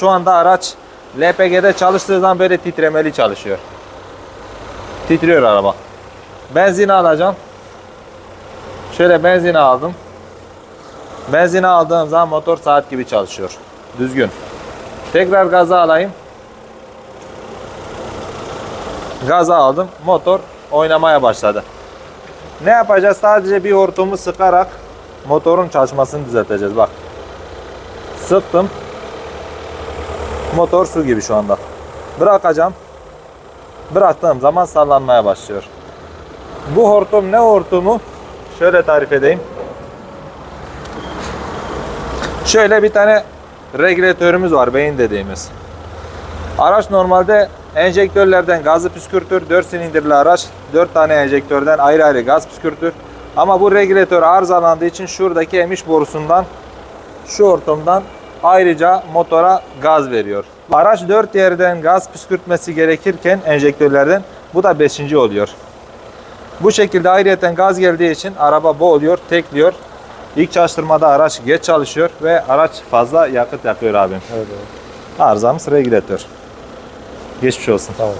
Şu anda araç LPG'de çalıştığı zaman böyle titremeli çalışıyor. Titriyor araba. Benzin alacağım. Şöyle benzin aldım. Benzin aldığım zaman motor saat gibi çalışıyor. Düzgün. Tekrar gaza alayım. Gaza aldım. Motor oynamaya başladı. Ne yapacağız? Sadece bir hortumu sıkarak motorun çalışmasını düzelteceğiz. Bak. Sıktım. Motor su gibi şu anda. Bırakacağım. Bıraktığım zaman sallanmaya başlıyor. Bu hortum ne hortumu? Şöyle tarif edeyim. Şöyle bir tane regülatörümüz var beyin dediğimiz. Araç normalde enjektörlerden gazı püskürtür. 4 silindirli araç 4 tane enjektörden ayrı ayrı gaz püskürtür. Ama bu regülatör arızalandığı için şuradaki emiş borusundan şu hortumdan ayrıca motora gaz veriyor. Araç 4 yerden gaz püskürtmesi gerekirken enjektörlerden bu da 5. oluyor. Bu şekilde ayrıyeten gaz geldiği için araba boğuluyor, tekliyor. İlk çalıştırmada araç geç çalışıyor ve araç fazla yakıt yakıyor abim. Evet, evet. Arızamız regülatör. Geçmiş olsun. Tamam.